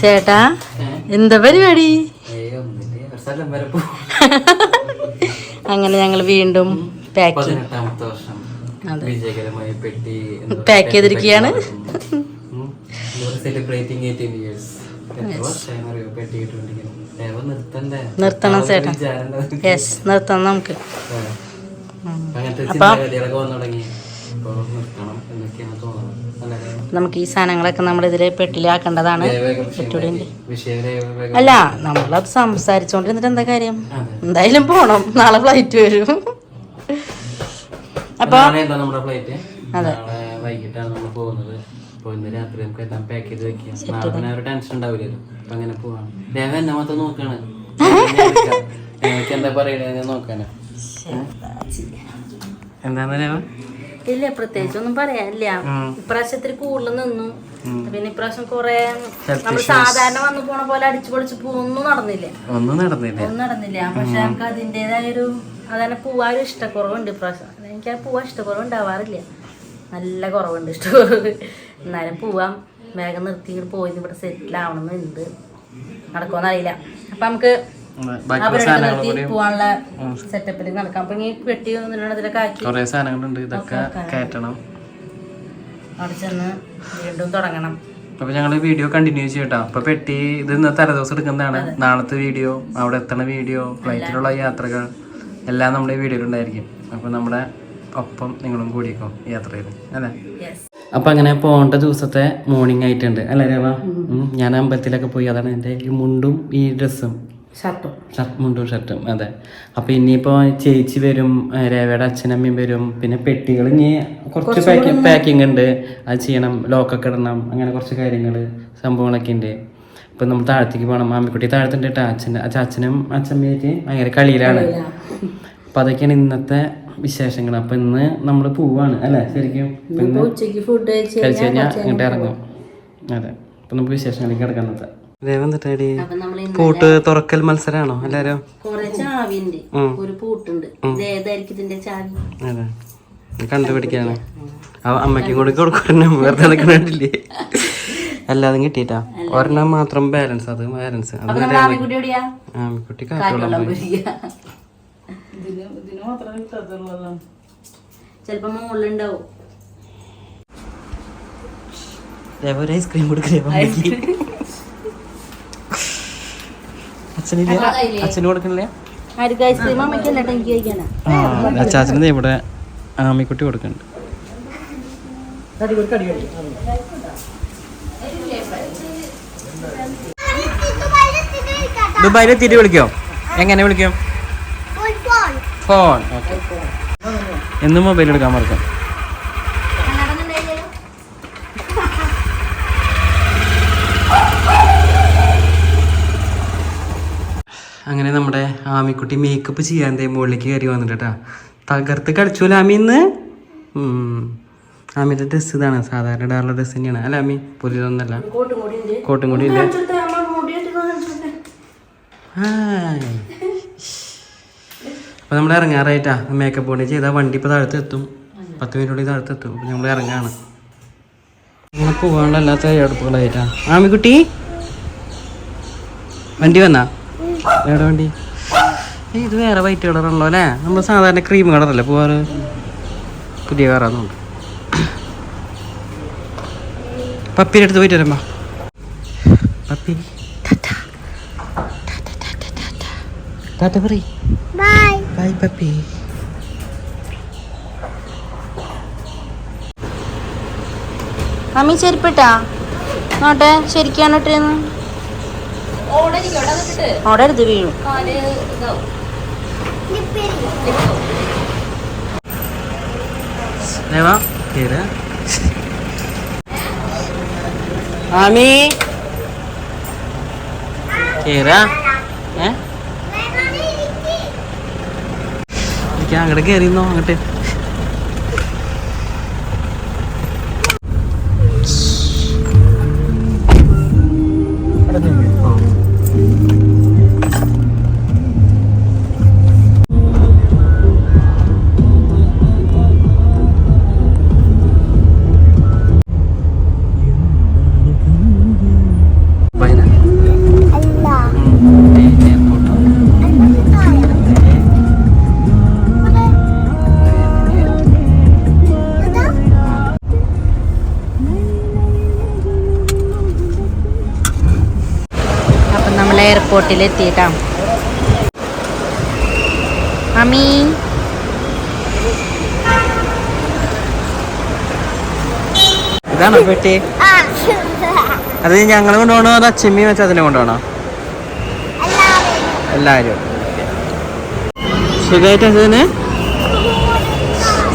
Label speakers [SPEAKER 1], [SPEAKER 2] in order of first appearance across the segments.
[SPEAKER 1] ചേട്ടാ എന്താ പരിപാടി? അങ്ങനെ ഞങ്ങൾ വീണ്ടും പാക്ക് പാക്ക് ചെയ്തിരിക്കുകയാണ്. നിർത്തണം ചേട്ടാ? യെസ് നിർത്തണം നമുക്ക്.
[SPEAKER 2] ആ.
[SPEAKER 1] നമുക്ക് ഈ സാധനങ്ങളൊക്കെ നമ്മൾ ഇതിൽ പെട്ടിലാക്കേണ്ടതാണ് അല്ല നമ്മളത് സംസാരിച്ചോണ്ടിരുന്നിട്ട് എന്താ കാര്യം? എന്തായാലും പോണം. നാളെ ഫ്ലൈറ്റ് വരും. അപ്പൊ
[SPEAKER 2] നാളെ എന്താ നമ്മുടെ ഫ്ലൈറ്റ്
[SPEAKER 1] അതെ.
[SPEAKER 2] വൈകിട്ടാണ് നമ്മൾ പോകുന്നത്. ഇന്ന് രാത്രി നമുക്ക് എല്ലാം പാക്ക് ചെയ്ത് വെക്കാം. നാളെ പിന്നെ ഒരു ടെൻഷൻ ഉണ്ടാവില്ലല്ലോ അപ്പൊ അങ്ങനെ പോവാണ്. രേഖ എന്നെ മാത്രം നോക്കാണ്. എനിക്ക് എന്താ പറയണേ ഞാൻ നോക്കാനാ. എന്താണ്
[SPEAKER 1] ഇല്ല പ്രത്യേകിച്ചൊന്നും പറയാനില്ല. ഇപ്രാവശ്യത്തിൽ കൂടുതൽ നിന്നു. പിന്നെ ഇപ്രാവശ്യം കൊറേ നമ്മൾ സാധാരണ വന്നു പോണ പോലെ അടിച്ചു പൊളിച്ച് ഒന്നും നടന്നില്ല.
[SPEAKER 2] ഒന്നും നടന്നില്ല.
[SPEAKER 1] ഒന്നും നടന്നില്ല. പക്ഷെ നമുക്ക് അതിന്റേതായൊരു ഒരു അതന്നെ ഒരു ഇഷ്ടക്കുറവുണ്ട് ഇപ്രാവശ്യം. എനിക്ക് ആ പോവാൻ ഇഷ്ടക്കുറവ് ഉണ്ടാവാറില്ല നല്ല കുറവുണ്ട് ഇഷ്ടക്കുറവ്. എന്നാലും പോവാം വേഗം നിർത്തി ഇങ്ങോട്ട് പോയി ഇവിടെ സെറ്റിൽ ആവണമെന്നുണ്ട് ഉണ്ട് നടക്കുമെന്നറിയില്ല അപ്പൊ നമുക്ക് പോവാനുള്ള സെറ്റപ്പിൽ നടക്കാം. അപ്പൊ ഈ പെട്ടി ഒന്നിനകത്തിലൊക്കെ ആക്കി
[SPEAKER 2] കുറെ സാധനങ്ങളുണ്ട്. ഇതൊക്കെ കയറ്റണം.
[SPEAKER 1] അവിടെ ചെന്ന് വീണ്ടും തുടങ്ങണം.
[SPEAKER 2] അപ്പൊ ഞങ്ങൾ വീഡിയോ കണ്ടിന്യൂ ചെയ്യട്ടോ. അപ്പൊ പെട്ടി ഇത് ഇന്ന് തലേദിവസം എടുക്കുന്നതാണ്. നാളത്തെ വീഡിയോ അവിടെ എത്തണ വീഡിയോ ഫ്ലൈറ്റിലുള്ള യാത്രകൾ എല്ലാം നമ്മുടെ വീഡിയോയിലുണ്ടായിരിക്കും അപ്പൊ നമ്മുടെ ഒപ്പം നിങ്ങളും കൂടിക്കോ യാത്രയിൽ അല്ലേ? അപ്പൊ അങ്ങനെ പോകേണ്ട ദിവസത്തെ മോർണിംഗ് ആയിട്ടുണ്ട്. അല്ലേ രേവ? ഞാൻ അമ്പലത്തിലൊക്കെ പോയി. അതാണ് എന്റെ ഈ മുണ്ടും ഈ ഡ്രസ്സും മുണ്ടും ഷർട്ടും അതെ. അപ്പൊ ഇനിയിപ്പോ ചേച്ചി വരും രേവയുടെ അച്ഛനമ്മയും വരും പിന്നെ പെട്ടികൾ ഇനി കുറച്ച് പാക്കിംഗ് പാക്കിംഗ് ഉണ്ട് അത് ചെയ്യണം ലോക്കൊക്കെ ഇടണം അങ്ങനെ കുറച്ച് കാര്യങ്ങൾ സംഭവങ്ങളൊക്കെ ഉണ്ട് ഇപ്പൊ നമ്മൾ താഴത്തേക്ക് പോകണം മാമിക്കുട്ടി താഴത്തുണ്ട് കേട്ടോ അച്ഛൻ അച്ഛനും അച്ഛമ്മയായിട്ട് ഭയങ്കര കളിയിലാണ്. അപ്പൊ അതൊക്കെയാണ് ഇന്നത്തെ വിശേഷങ്ങൾ. അപ്പൊ ഇന്ന് നമ്മൾ പോവാണ് അല്ലേ ശരിക്കും?
[SPEAKER 1] ഉച്ചയ്ക്ക് ഫുഡ് കഴിച്ച്
[SPEAKER 2] കഴിഞ്ഞാൽ ഇങ്ങോട്ട് ഇറങ്ങും. അതെ. അപ്പൊ നമുക്ക് വിശേഷങ്ങളിലേക്ക് കിടക്കാൻ പൂട്ട് തുറക്കൽ മത്സരാണോ എല്ലാരും?
[SPEAKER 1] കൊറേ ചാവിണ്ട്. ഒരു പൂട്ടുണ്ട്. ഇതിന്റെ ചാവി.
[SPEAKER 2] അതെ. ഇത് കണ്ടുപിടിക്കാണ്. അമ്മയ്ക്കും കൂടി കൊടുക്കണം വെറുതെ നിൽക്കണില്ലേ എല്ലാതും കിട്ടിട്ടാ ഒരെണ്ണം മാത്രം ബാലൻസ് അത് ബാലൻസ് അത്
[SPEAKER 1] ആമിക്കുട്ടി
[SPEAKER 2] കാറ്റോളം
[SPEAKER 1] ചെലപ്പോ മുകളിലുണ്ടാവും
[SPEAKER 2] രേവ ഒരു ഐസ്ക്രീം കൊടുക്കലേ അച്ഛനില്ല? അച്ഛന് കൊടുക്കണില്ലേ? അച്ചാച്ചന് ഇവിടെ ആമിക്കുട്ടി കൊടുക്കുന്നുണ്ട് ദുബായിൽ തിരി വിളിക്കോ? എങ്ങനെ വിളിക്കും? ഫോൺ ഓക്കെ എന്നും മൊബൈൽ എടുക്കാൻ മറക്കും. അങ്ങനെ നമ്മുടെ ആമിക്കുട്ടി മേക്കപ്പ് ചെയ്യാൻ തേ മുകളിലേക്ക് കയറി വന്നിട്ട്. തകർത്ത് കളിച്ചൂല ആമി ഇന്ന്. ആമിയുടെ ഡ്രസ്സ് ഇതാണ് സാധാരണ ഇടാറുള്ള ഡ്രസ്സ് തന്നെയാണ്. അല്ല ആമി? പുതിയതൊന്നല്ല
[SPEAKER 1] കോട്ടും കൂടി
[SPEAKER 2] ഇല്ല? അപ്പോൾ നമ്മൾ ഇറങ്ങാറായിട്ടാ. മേക്കപ്പ് കൊണ്ട് ചെയ്താൽ വണ്ടി ഇപ്പോൾ താഴത്ത് എത്തും പത്ത് മിനിറ്റുള്ളിൽ താഴത്ത് എത്തും അപ്പോൾ നമ്മൾ ഇറങ്ങാണ്. അങ്ങനെ പോകാണ്ടല്ലാത്ത അടുപ്പുകളായിട്ടാ ആമിക്കുട്ടി? വണ്ടി വന്നാ? എവിടെ വണ്ടി? ഇത് വേറെ വൈറ്റ് കളറാണല്ലോ അല്ലേ? നമ്മൾ സാധാരണ ക്രീം കളറല്ലേ പോവാറ്? പുതിയ കാറാന്നുണ്ട് പപ്പിന്റെ അടുത്ത് പോയിട്ട് വരുമ്പോ. പപ്പി. ടാറ്റ പറയ്. Bye puppy.
[SPEAKER 1] അമ്മി ചെരുപ്പിട്ടാ? നോട്ടെ ശരിക്കാണ് ഇട്ടേന്ന് അടുത്ത് വീഴും.
[SPEAKER 2] ആമി. കേറാ. ഏ? അങ്ങോട്ട്.
[SPEAKER 1] എയർപോർട്ടിൽ എത്തിയിട്ടാ അമ്മീ
[SPEAKER 2] ഇതാണോ പെട്ടി? അത് ഞങ്ങൾ കൊണ്ടുപോകണോ അത് അച്ഛമ്മി വെച്ച് അതിനെ കൊണ്ടുപോകണോ? എല്ലാവരും. സുഖമായിട്ട് അതിന്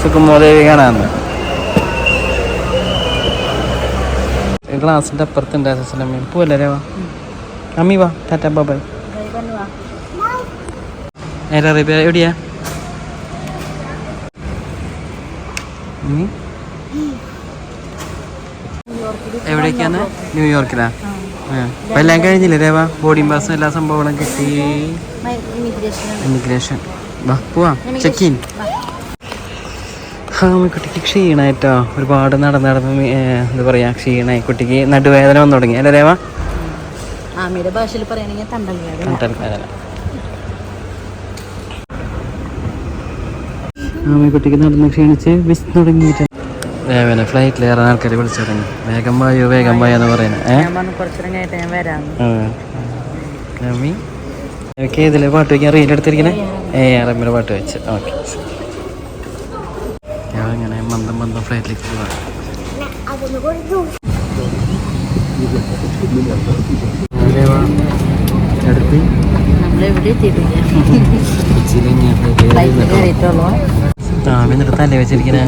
[SPEAKER 2] സുഖമോദേവി കാണാന്ന് ക്ലാസ്സിന്റെ അപ്പുറത്തുണ്ടായിരുന്നു അമ്മ പോവല്ലേ രേവ അമ്മി വാ ടാറ്റ ബൈ നേരെ അറിയ എവിടെയാ ഉം. എവിടേക്കാണ്? ന്യൂയോർക്കിലാ. അപ്പൊ എല്ലാം കഴിഞ്ഞില്ലേ രേവ? ബോർഡിംഗ് പാസ് എല്ലാ സംഭവങ്ങളും കിട്ടി. ഇമിഗ്രേഷൻ വാ പോവാം. ചെക്ക് ഇൻ ആ കുട്ടിക്ക് ക്ഷീണായിട്ടോ? ഒരുപാട് നടന്ന് നടന്ന് എന്താ പറയുക ക്ഷീണായി. കുട്ടിക്ക് നടുവേദന വന്നു തുടങ്ങി. അല്ലേ രേവ?
[SPEAKER 1] ആമിയുടെ ഭാഷയിൽ പറയുകയാണെങ്കിൽ തണ്ടൽ വേദന
[SPEAKER 2] നട്ടൽ വേദന ആമി കുട്ടിക്ക് നടന്ന് ക്ഷീണിച്ച് വിശ് തുടങ്ങിയിട്ടുണ്ട്. ഫ്ലൈറ്റിൽ കയറാൻ ആൾക്കാർ വിളിച്ചിറങ്ങി വേഗം വായോ വേഗം വായോ എന്ന് പറയുന്നത് പാട്ട് വയ്ക്കാൻ റീൽ എടുത്തിരിക്കണേ? ഏ അറമ്മിയുടെ പാട്ട് വെച്ച്. ഓക്കെ. ഞാൻ അങ്ങനെ മന്ദം മന്ദം ഫ്ലൈറ്റിലേക്ക് പോവാം. തല വെച്ചിരിക്കണേ.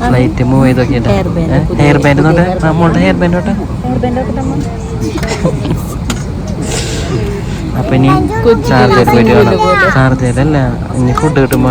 [SPEAKER 2] ഫ്ലൈറ്റ് മൂവ് ചെയ്തൊക്കെ ഹെയർ ബാൻഡ്
[SPEAKER 1] പുതിയ
[SPEAKER 2] നമ്മളുടെ ഹെയർ ബാൻഡ്
[SPEAKER 1] തമ്മ
[SPEAKER 2] അപ്പൊ ഇനി ചാർജർ പോയിട്ട് വേണം ചാർജറല്ല ഇനി ഫുഡ് കിട്ടും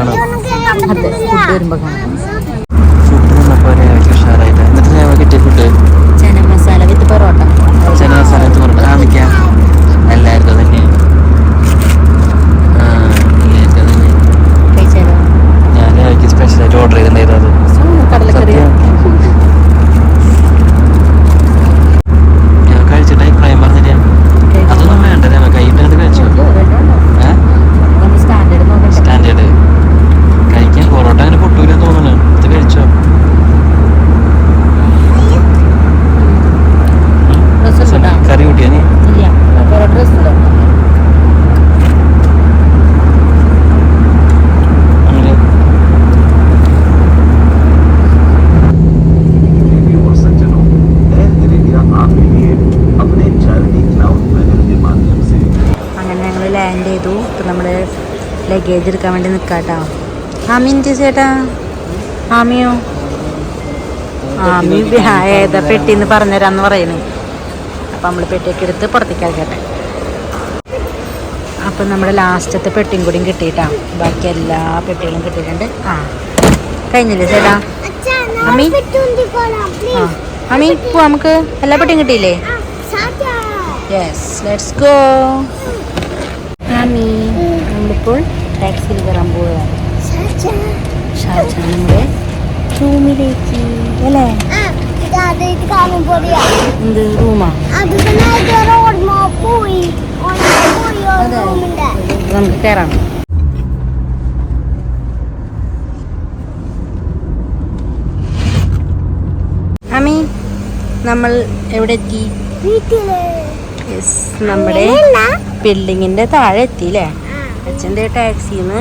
[SPEAKER 1] ലാൻഡ് ചെയ്തു. ഇപ്പം നമ്മൾ ലഗേജ് എടുക്കാൻ വേണ്ടി നിൽക്കാട്ടോ ആമീൻ ചേട്ടാ ആമിയോ? ആമി ഏതാ പെട്ടി എന്ന് പറഞ്ഞുതരാന്ന് പറയുന്നു. അപ്പം നമ്മൾ പെട്ടിയൊക്കെ എടുത്ത് പുറത്തേക്ക് ആക്കട്ടെ അപ്പം നമ്മുടെ ലാസ്റ്റത്തെ പെട്ടിയും കൂടിയും കിട്ടിയിട്ടാ. ബാക്കി എല്ലാ പെട്ടികളും കിട്ടിയിട്ടുണ്ട്. ആ. കഴിഞ്ഞില്ലേ ചേട്ടാ? അമ്മി ആ. അമ്മി നമുക്ക്. എല്ലാ പെട്ടിയും കിട്ടിയില്ലേ? യെസ് ലെറ്റ്സ് ഗോ ആമി നമ്മളിപ്പോൾ ടാക്സിയിൽ കയറാൻ പോവുകയാണ്. ഷാജ നമ്മുടെ റൂമിലേക്ക് അല്ലേ? എന്ത് റൂമാ? നമുക്ക് കയറാം. അമ്മി നമ്മൾ എവിടെ എത്തി? യെസ് നമ്മുടെ ബിൽഡിങ്ങിന്റെ താഴെ എത്തി എത്തിയില്ലേ? അച്ഛന്റെ ടാക്സിന്ന്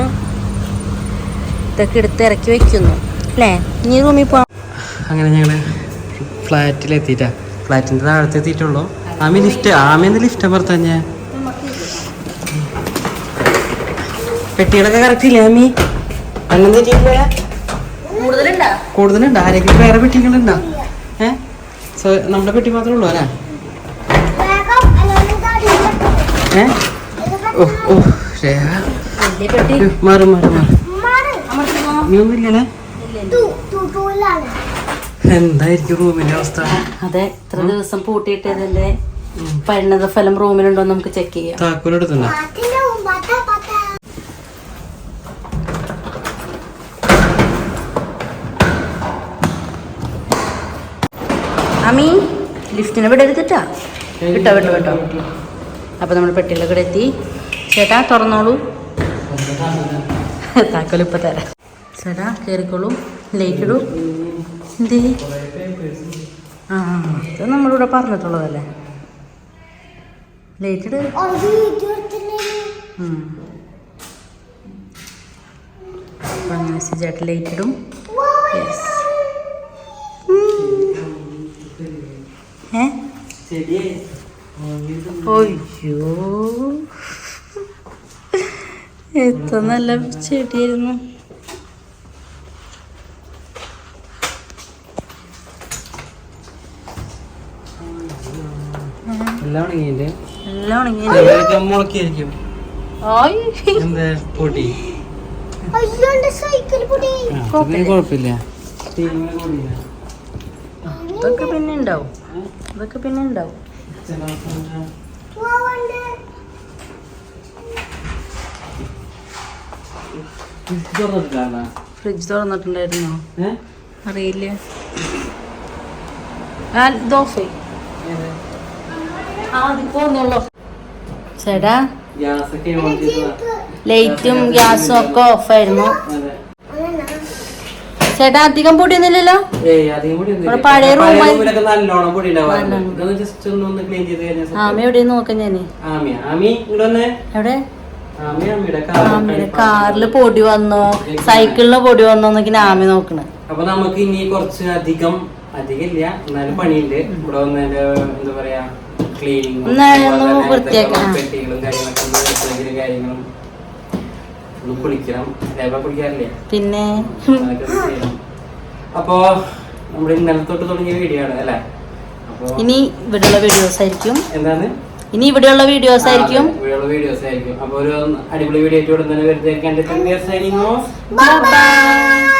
[SPEAKER 1] ഇതൊക്കെ എടുത്ത് ഇറക്കി വെക്കുന്നു. അല്ലേ? നീ റൂമിൽ പോവാം.
[SPEAKER 2] അങ്ങനെ ഞങ്ങൾ ഫ്ലാറ്റിലെത്തിയിട്ടാ. ഫ്ലാറ്റിന്റെ താഴത്തെ എത്തിയിട്ടുള്ളൂ. ആമി ലിഫ്റ്റ് ആമിന്ന് ലിഫ്റ്റ് പുറത്ത് തന്നെ പെട്ടികളൊക്കെ കറക്റ്റ് ഇല്ലേ ആമി അങ്ങനെ
[SPEAKER 1] കൂടുതലുണ്ടാ?
[SPEAKER 2] കൂടുതലുണ്ട്? ആരെങ്കിലും വേറെ പെട്ടികളുണ്ടോ? ഏ? സോ നമ്മുടെ പെട്ടി മാത്രമേ ഉള്ളൂ അല്ലേ? ഏ? ഓ ഓ
[SPEAKER 1] പെട്ടി
[SPEAKER 2] മാറും മാറും മാറും. നീ ഒന്നുമില്ലല്ലേ എന്തായിരിക്കും റൂമിന്റെ അവസ്ഥ?
[SPEAKER 1] അതെ ഇത്ര ദിവസം പൂട്ടിയിട്ടതിന്റെ പരിണത ഫലം റൂമിലുണ്ടോ നമുക്ക് ചെക്ക് ചെയ്യാം.
[SPEAKER 2] താക്കോലെടുത്തുണ്ടോ
[SPEAKER 1] അമ്മി ലിഫ്റ്റിനെ കേട്ടോ വിട്ടോ. വിട്ടോ വിട്ടോ. അപ്പോൾ നമ്മൾ പെട്ടിയിലൊക്കെ എത്തി. ചേട്ടാ തുറന്നോളൂ. താക്കോൽ ഇപ്പം തരാം. ചേട്ടാ കയറിക്കോളൂ ലേക്കിടൂ ഇടൂ. എന്തേ? ആ ഇത് നമ്മളിവിടെ പറഞ്ഞിട്ടുള്ളതല്ലേ? ലേറ്റിട്. അപ്പൊ ചേട്ടൻ ലേറ്റിടും യെസ് ഏ? അയ്യോ. എത്ര നല്ല ചെടിയായിരുന്നു.
[SPEAKER 2] എല്ലാം പൊടി?
[SPEAKER 1] കുഴപ്പമില്ല. പിന്നെ ഉണ്ടാവും. ഇതൊക്കെ പിന്നെ ഉണ്ടാവും. ഫ്രിഡ്ജ് തുറന്നിട്ടുണ്ടായിരുന്നോ? അറിയില്ല. ചേട്ടാ ലൈറ്റും ഗ്യാസും ഒക്കെ ഓഫായിരുന്നു ചേട്ടാ അധികം പൊടിയൊന്നുമില്ലല്ലോ. പഴയ
[SPEAKER 2] പഴയ
[SPEAKER 1] റൂമായി-
[SPEAKER 2] റൂമിലൊക്കെ നല്ലോണം പൊടി ഉണ്ടാവാറുണ്ട്
[SPEAKER 1] നല്ലോണം.
[SPEAKER 2] ജസ്റ്റ് ഒന്ന് ഒന്ന് ക്ലീൻ ചെയ്ത് കഴിഞ്ഞാൽ
[SPEAKER 1] ആമ എവിടെ നോക്കാം
[SPEAKER 2] ഞാൻ.
[SPEAKER 1] എവിടെ? കാറിൽ പൊടി വന്നോ? സൈക്കിളിന് പൊടി വന്നോ എന്നൊക്കെ ആമി നോക്കണേ.
[SPEAKER 2] അപ്പൊ നമുക്ക് ഇനി കുറച്ച് അധികം അധികം ഇല്ല എന്നാലും പണിയുണ്ട്. ഇവിടെ വന്ന് എന്താ പറയാ ക്ലീനിങ്
[SPEAKER 1] ഒന്ന് ഒന്ന് വൃത്തിയാക്കണം.
[SPEAKER 2] പെട്ടികളും കാര്യങ്ങളൊക്കെ കാര്യങ്ങളും കുളിക്കണം. കുളിക്കാറില്ലേ?
[SPEAKER 1] പിന്നെ.
[SPEAKER 2] അപ്പോ നമ്മുടെ ഇന്നലെ തൊട്ട് തുടങ്ങിയ വീഡിയോ ആണ് അല്ലേ? അപ്പോ
[SPEAKER 1] ഇനി ഇവിടെയുള്ള വീഡിയോസ് ആയിരിക്കും.
[SPEAKER 2] എന്താണ്?
[SPEAKER 1] ഇനി ഇവിടെയുള്ള വീഡിയോസ് ആയിരിക്കും.
[SPEAKER 2] ഇവിടെയുള്ള വീഡിയോസ് ആയിരിക്കും. അപ്പൊ ഒരു അടിപൊളി വീഡിയോ ആയിട്ട് ഇവിടെ തന്നെ വരുന്നതായിരിക്കും.
[SPEAKER 1] Bye bye